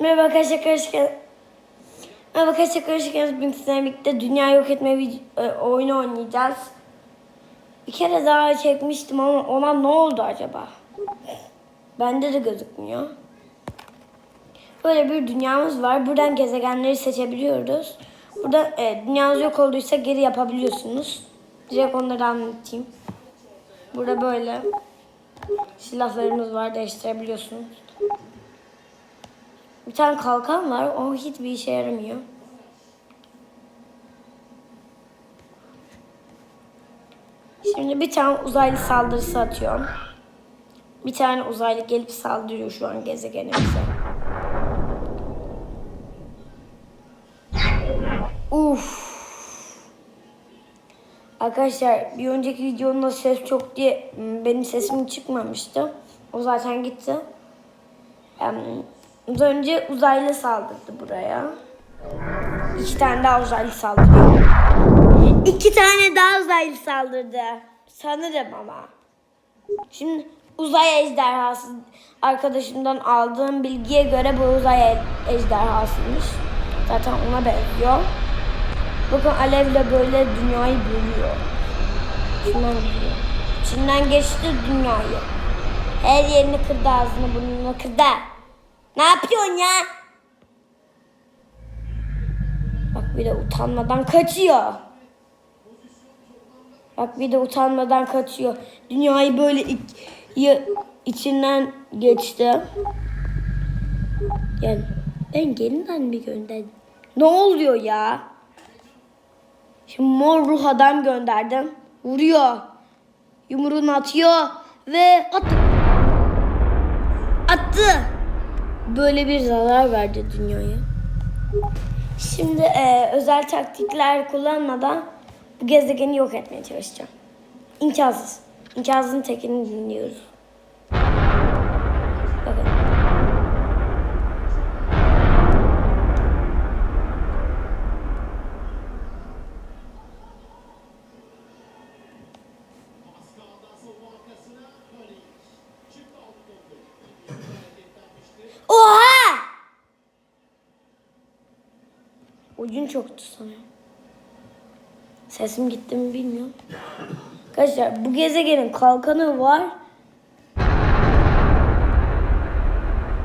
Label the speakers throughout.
Speaker 1: Merhaba arkadaşlar karışık. Merhaba arkadaşlar karışık bugün sizlerle birlikte dünya yok etme e, oyunu oynayacağız. Bir kere daha çekmiştim ama ona ne oldu acaba? Bende de gözükmüyor. Böyle bir dünyamız var. Buradan gezegenleri seçebiliyoruz. Burada e, dünyanız yok olduysa geri yapabiliyorsunuz. Direkt onları anlatayım. Burada böyle silahlarımız var değiştirebiliyorsunuz. Bir tane kalkan var. O hiçbir işe yaramıyor. Şimdi bir tane uzaylı saldırısı atıyorum. Bir tane uzaylı gelip saldırıyor şu an gezegenimize. Uf. Arkadaşlar bir önceki videomda ses çok diye benim sesim çıkmamıştı. O zaten gitti. Em, Az önce uzaylı saldırdı buraya. İki tane daha uzaylı saldırıyor. İki tane daha uzaylı saldırdı. Sanırım ama. Şimdi uzay ejderhası arkadaşımdan aldığım bilgiye göre bu uzay ejderhasıymış. Zaten ona benziyor. Bakın alevle böyle dünyayı bölüyor. İçinden. İçinden geçti dünyayı. Her yerini kırdı ağzını burnunu kırdı. Ne yapıyorsun ya? Bak bir de utanmadan kaçıyor. Bak bir de utanmadan kaçıyor. Dünyayı böyle içinden geçti. Yani ben gelinden mi gönderdim? Ne oluyor ya? Şimdi mor ruh adam gönderdim. Vuruyor. Yumruğunu atıyor ve attı. Attı. Böyle bir zarar verdi dünyaya. Şimdi e, özel taktikler kullanmadan bu gezegeni yok etmeye çalışacağım. İmkansız. İmkansızın tekini dinliyoruz. Bakın. Oha! Ucun çoktu sanırım. Sesim gitti mi bilmiyorum. Arkadaşlar bu gezegenin kalkanı var.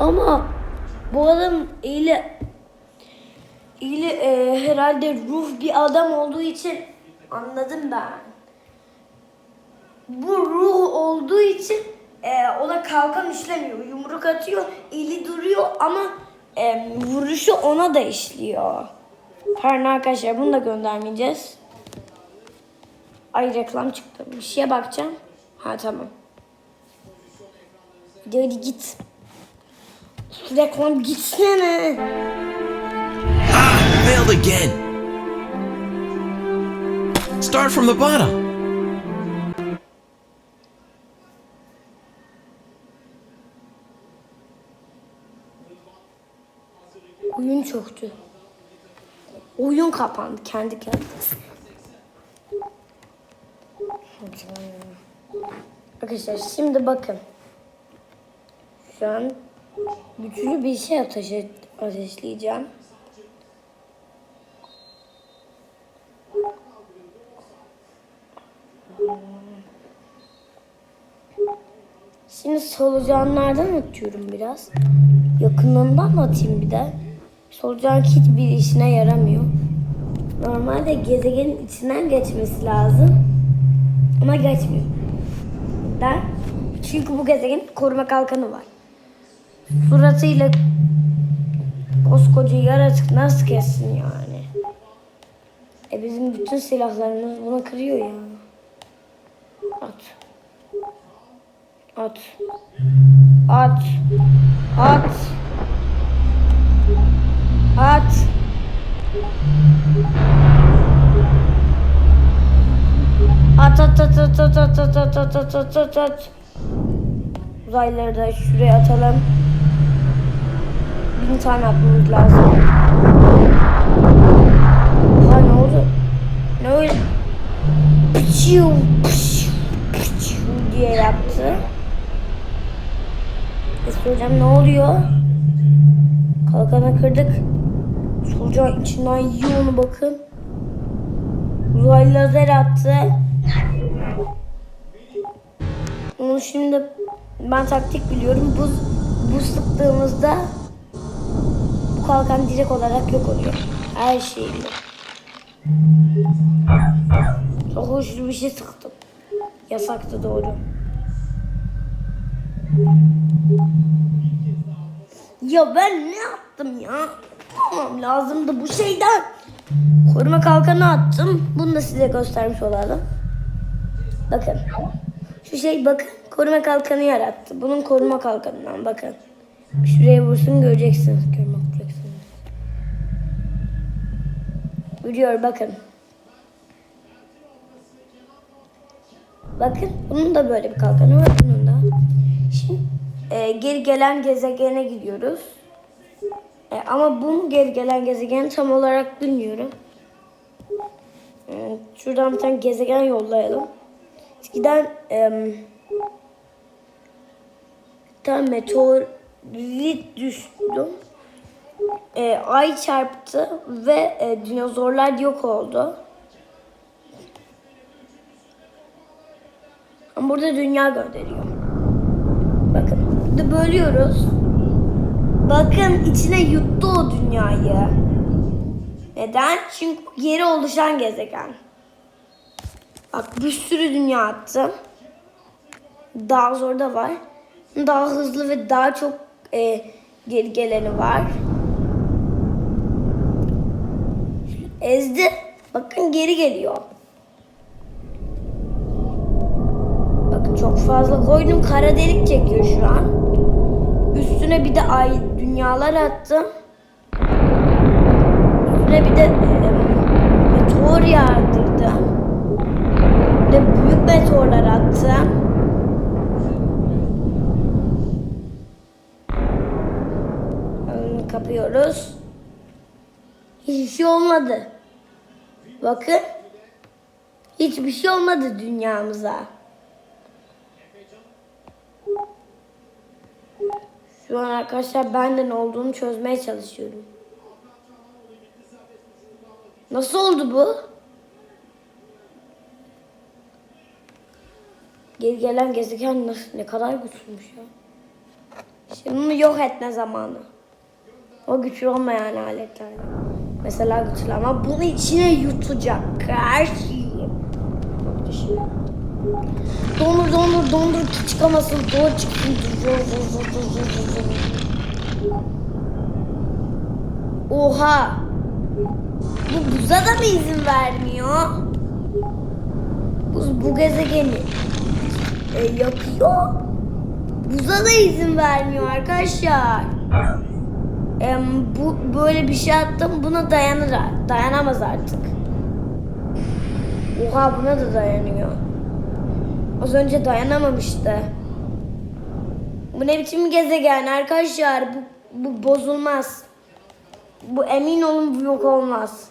Speaker 1: Ama bu adam eli eli e, herhalde ruh bir adam olduğu için anladım ben. Bu ruh olduğu için e, ona kalkan işlemiyor. Yumruk atıyor, eli duruyor ama e, vuruşu ona da işliyor. Pardon arkadaşlar bunu da göndermeyeceğiz. Ay reklam çıktı. Bir şeye bakacağım. Ha tamam. Hadi, hadi git. Reklam gitsene.
Speaker 2: Ah, failed again. Start from the bottom.
Speaker 1: Oyun çöktü. Oyun kapandı kendi kendine. Arkadaşlar şimdi bakın. Şu an güçlü bir şey ateş ateşleyeceğim. Şimdi solucanlardan atıyorum biraz. Yakınından mı atayım bir de? Solucan hiçbir işine yaramıyor. Normalde gezegenin içinden geçmesi lazım. Ama geçmiyor. Neden? Çünkü bu gezegenin koruma kalkanı var. Suratıyla koskoca yaratık nasıl kessin yani? E bizim bütün silahlarımız bunu kırıyor ya. At. At. At. At. At. At at at at at at at at at at at at at. Uzaylıları da şuraya atalım. Bin tane atmamız lazım. Ha ne oldu? Ne öyle? Pıçıv, pıçıv, pıçıv diye yaptı. Eski hocam ne oluyor? Kalkanı kırdık. Solucan içinden yiyor onu bakın. Uzaylı lazer attı. Onu şimdi ben taktik biliyorum. Buz, buz sıktığımızda bu kalkan direkt olarak yok oluyor. Her şeyle. Çok hoşlu bir şey sıktım. Yasaktı doğru. Ya ben ne yaptım ya? Tamam lazımdı bu şeyden. Koruma kalkanı attım. Bunu da size göstermiş olalım. Bakın. Şu şey bakın. Koruma kalkanı yarattı. Bunun koruma kalkanından bakın. Şuraya vursun göreceksiniz. Görmek göreceksiniz. Vuruyor bakın. Bakın bunun da böyle bir kalkanı var bunun da. Şimdi e, geri gelen gezegene gidiyoruz. E, ama bu geri gelen gezegeni tam olarak bilmiyorum. E, şuradan bir tane gezegen yollayalım. Eskiden e, bir tane meteorit düştü. E, ay çarptı ve e, dinozorlar yok oldu. Ama burada dünya gönderiyor. Bakın burada bölüyoruz. Bakın içine yuttu o dünyayı. Neden? Çünkü geri oluşan gezegen. Bak bir sürü dünya attım. Daha zor da var. Daha hızlı ve daha çok e, geri geleni var. Ezdi. Bakın geri geliyor. Bakın çok fazla koydum. Kara delik çekiyor şu an. Üstüne bir de ay dünyalar attım. Üstüne bir de e, meteor yağdırdım. Bir de büyük meteorlar attım. Kapıyoruz. Hiçbir şey olmadı. Bakın. Hiçbir şey olmadı dünyamıza. Şu an arkadaşlar benden olduğunu çözmeye çalışıyorum. Nasıl oldu bu? Geri gelen gezegen nasıl, ne kadar güçlüymüş ya. Şimdi bunu yok etme zamanı. O güçlü olmayan aletlerle. Mesela güçlü ama bunu içine yutacak her şeyi. Çok düşün. Dondur dondur dondur ki çıkamasın. Doğru çıksın. Oha. Bu buza da mı izin vermiyor? Buz bu gezegeni e, yakıyor. Buza da izin vermiyor arkadaşlar. Em, bu böyle bir şey attım buna dayanır dayanamaz artık. Oha buna da dayanıyor. Az önce dayanamamıştı. Bu ne biçim gezegen arkadaşlar? Bu, bu bozulmaz. Bu emin olun bu yok olmaz.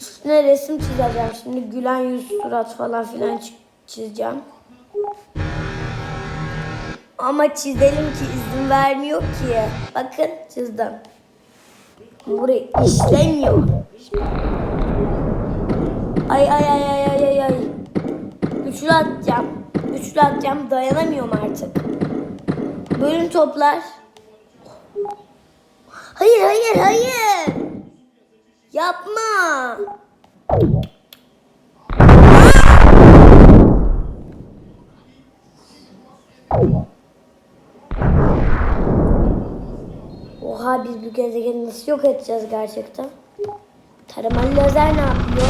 Speaker 1: Üstüne resim çizeceğim. Şimdi gülen yüz surat falan filan çi- çizeceğim. Ama çizelim ki izin vermiyor ki. Bakın çizdim. Burayı işlemiyor. Ay ay ay ay ay. Güçlü atacağım. Güçlü atacağım. Dayanamıyorum artık. Bölüm toplar. Hayır hayır hayır. Yapma. Oha biz bu gezegeni nasıl yok edeceğiz gerçekten? Taramalı lazer ne yapıyor?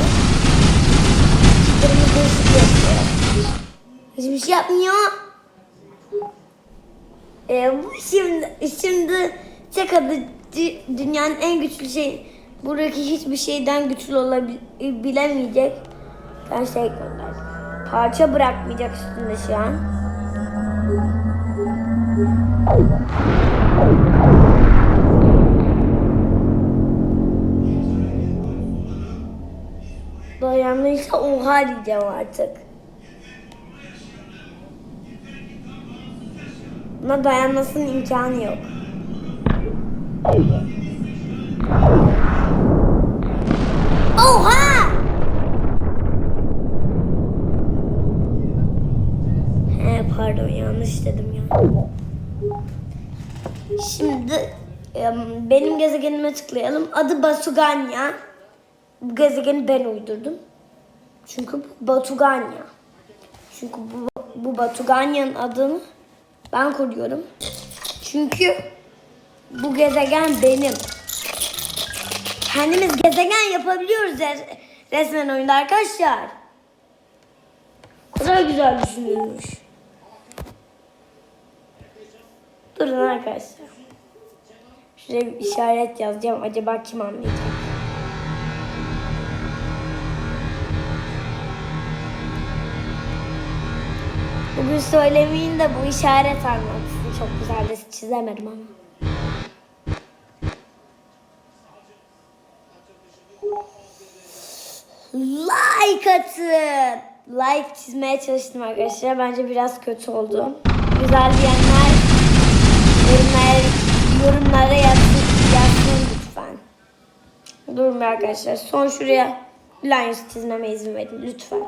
Speaker 1: Kırmızı ışık yapıyor. Hiçbir şey yapmıyor. Ee, bu şimdi şimdi tek adı dü- dünyanın en güçlü şey buradaki hiçbir şeyden güçlü olabilemeyecek. Ben şey. Parça bırakmayacak üstünde şu an. Dayanmışsa oha diyeceğim artık. Buna dayanmasının imkanı yok. Oha! He pardon yanlış dedim ya. Şimdi benim gezegenime tıklayalım. Adı Basuganya. Bu gezegeni ben uydurdum. Çünkü bu Batuganya. Çünkü bu, bu Batuganya'nın adını ben kuruyorum. Çünkü bu gezegen benim. Kendimiz gezegen yapabiliyoruz res- resmen oyunda arkadaşlar. O kadar güzel düşünülmüş. Durun arkadaşlar. Şuraya bir işaret yazacağım. Acaba kim anlayacak? Bugün söylemeyin de bu işaret anlatsın. Çok güzel de çizemedim ama. Like atın. Like çizmeye çalıştım arkadaşlar. Bence biraz kötü oldu. Güzel diyenler yorumlara, yorumlara yazsın, yazsın lütfen. Durun arkadaşlar. Son şuraya Lions çizmeme izin verin lütfen.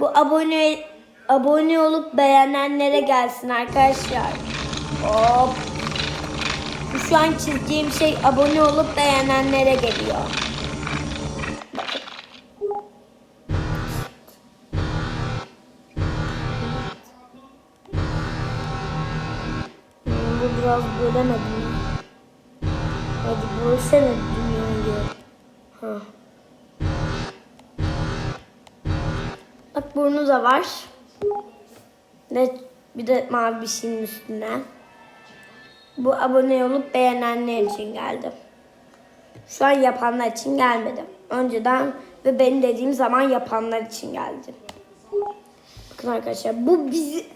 Speaker 1: Bu abone abone olup beğenenlere gelsin arkadaşlar. Hop. Şu an çizdiğim şey abone olup beğenenlere geliyor. Bu biraz bölemedim. Hadi bölsene burnu da var. Ve bir de mavi bir şeyin üstüne. Bu abone olup beğenenler için geldi. Şu an yapanlar için gelmedi. Önceden ve benim dediğim zaman yapanlar için geldi. Bakın arkadaşlar bu bizi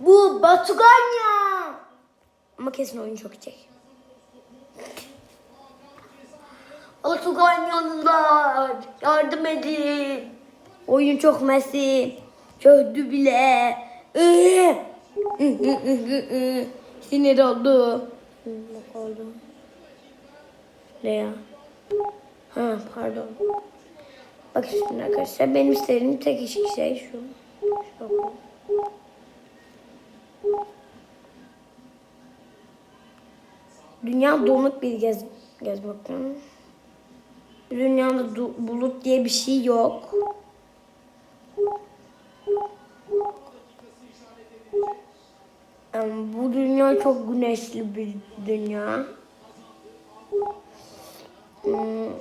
Speaker 1: bu Batuganya. Ama kesin oyun çok çek. Batuganyalılar yardım edin. Oyun çok mesi. Çözdü bile. İh. Sinir oldu. Oldu. Ne ya? Ha pardon. Bak şimdi arkadaşlar benim istediğim tek iş şey şu. şu. Dünya donuk bir gez gezmekten. Dünyada du- bulut diye bir şey yok. Em, Bu dünya çok güneşli bir dünya. Hmm,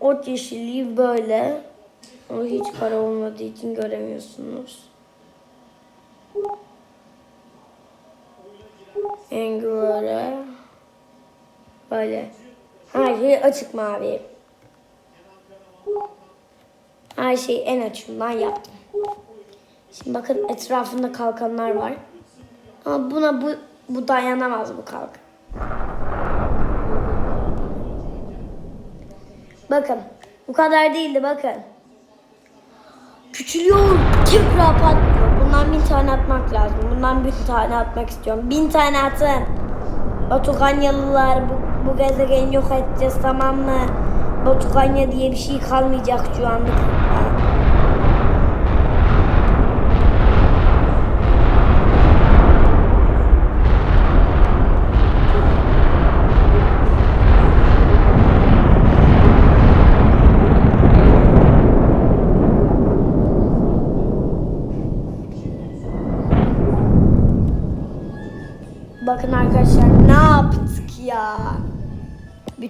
Speaker 1: Ot yeşilliği böyle. O hiç kara olmadığı için göremiyorsunuz. Rengi böyle. Böyle. Her şey açık mavi. Her şeyi en açığından yaptım. Şimdi bakın etrafında kalkanlar var. Ama buna bu, bu dayanamaz bu kalkan. Bakın. Bu kadar değildi bakın. Küçülüyor. Tekrar patlıyor. Bundan bin tane atmak lazım. Bundan bin tane atmak istiyorum. Bin tane atın. Batukanyalılar bu, bu gezegeni yok edeceğiz tamam mı? ботканя деген иши калмый жакшы уландык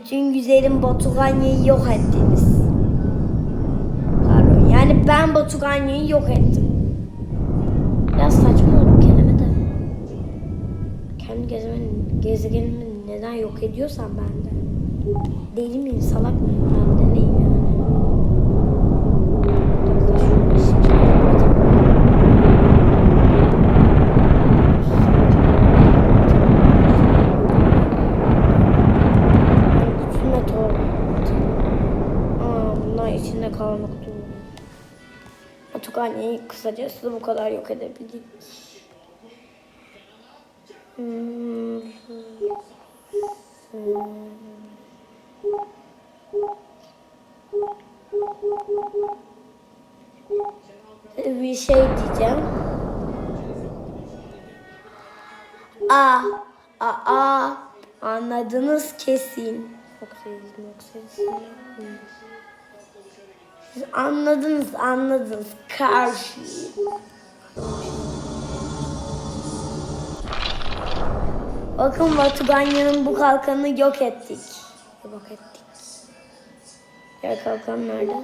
Speaker 1: Bütün güzelim Batuganya'yı yok ettiniz. Pardon yani ben Batuganya'yı yok ettim. Biraz saçma oldu kelime de. Kendi gezegenim, gezegenimi neden yok ediyorsam ben de. Deli miyim salak mıyım ben kısacası bu kadar yok edebildik. Hmm. Bir şey diyeceğim. A, a, a. Anladınız kesin. Siz anladınız, anladınız. Karşı. Bakın Batuganya'nın bu kalkanını yok ettik. Yok ettik. Ya kalkan nerede?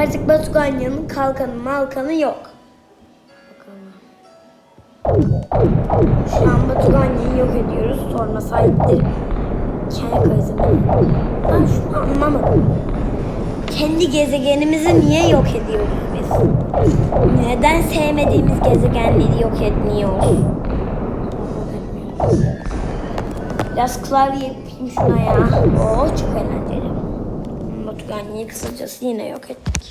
Speaker 1: Artık Batuganya'nın kalkanı malkanı yok. Şu an Batuganya'yı yok ediyoruz. Sorma sahipleri. Kendi krizimi. Ben şunu anlamadım. Kendi gezegenimizi niye yok ediyoruz biz? Neden sevmediğimiz gezegenleri yok etmiyoruz? Biraz klavye yapayım şuna ya. Oo çok eğlenceli. Batuganya'yı kısacası yine yok ettik.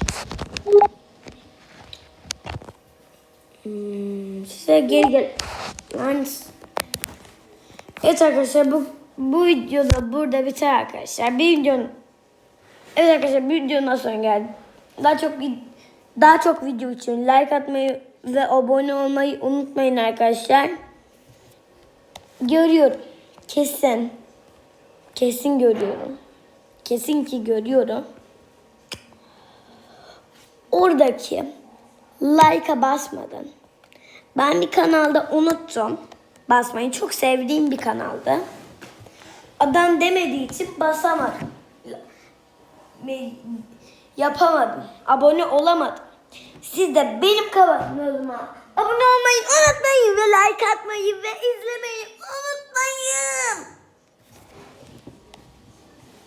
Speaker 1: Hmm, size geri gel. Yani... Evet arkadaşlar bu bu videoda burada biter arkadaşlar. Bir videonun Evet arkadaşlar bir videonun sonra geldi. Daha çok daha çok video için like atmayı ve abone olmayı unutmayın arkadaşlar. Görüyorum. Kesin. Kesin görüyorum. Kesin ki görüyorum. Oradaki like'a basmadan ben bir kanalda unuttum basmayı. Çok sevdiğim bir kanaldı. Adam demediği için basamadım. Yapamadım. Abone olamadım. Siz de benim kanalıma abone olmayı unutmayın ve like atmayı ve izlemeyi unutmayın.